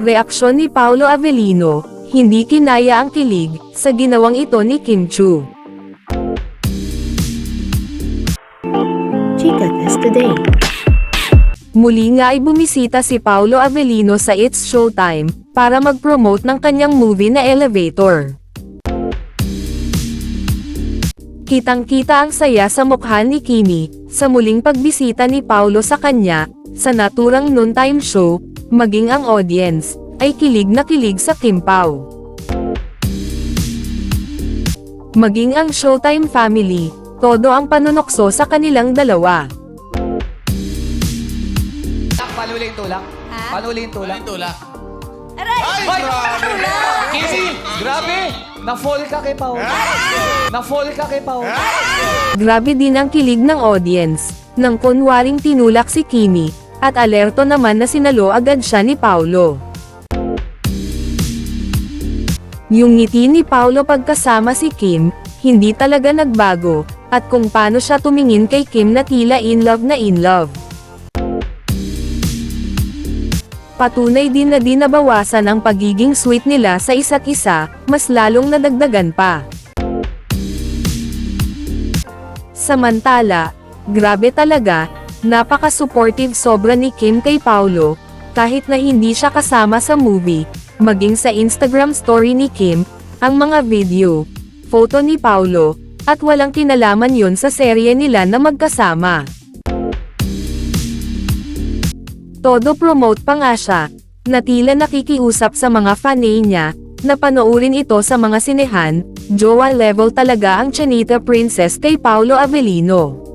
Reaksyon ni Paolo Avellino, hindi kinaya ang kilig, sa ginawang ito ni Kim Chu. Chica Test Today. Muli nga ay bumisita si Paolo Avellino sa It's Showtime, para mag-promote ng kanyang movie na Elevator. Kitang-kita ang saya sa mukha ni Kimi, sa muling pagbisita ni Paolo sa kanya, sa naturang noontime show, maging ang audience, ay kilig na kilig sa Kim Pao. Maging ang Showtime family, todo ang panunokso sa kanilang dalawa. Panuli yung tulak? Ha? Panuli yung tulak? Ano yung tulak? Aray! Ay, grabe! Kissy, grabe! Na-fall ka kay Paul. Na-fall ka kay Paul. Grabe din ang kilig ng audience, nang kunwaring tinulak si Kimi, at alerto naman na sinalo agad siya ni Paulo. Yung ngiti ni Paulo pagkasama si Kim, hindi talaga nagbago, at kung paano siya tumingin kay Kim na tila in love na in love. Patunay din na di nabawasan ang pagiging sweet nila sa isa't isa, mas lalong nadagdagan pa. Samantala, grabe talaga, napaka-supportive sobra ni Kim kay Paulo, kahit na hindi siya kasama sa movie, maging sa Instagram story ni Kim, ang mga video, photo ni Paulo, at walang kinalaman yon sa serye nila na magkasama. Todo promote pa nga siya, na tila nakikiusap sa mga fanay niya, na panoorin ito sa mga sinehan, jowa level talaga ang Chanita Princess kay Paulo Avellino.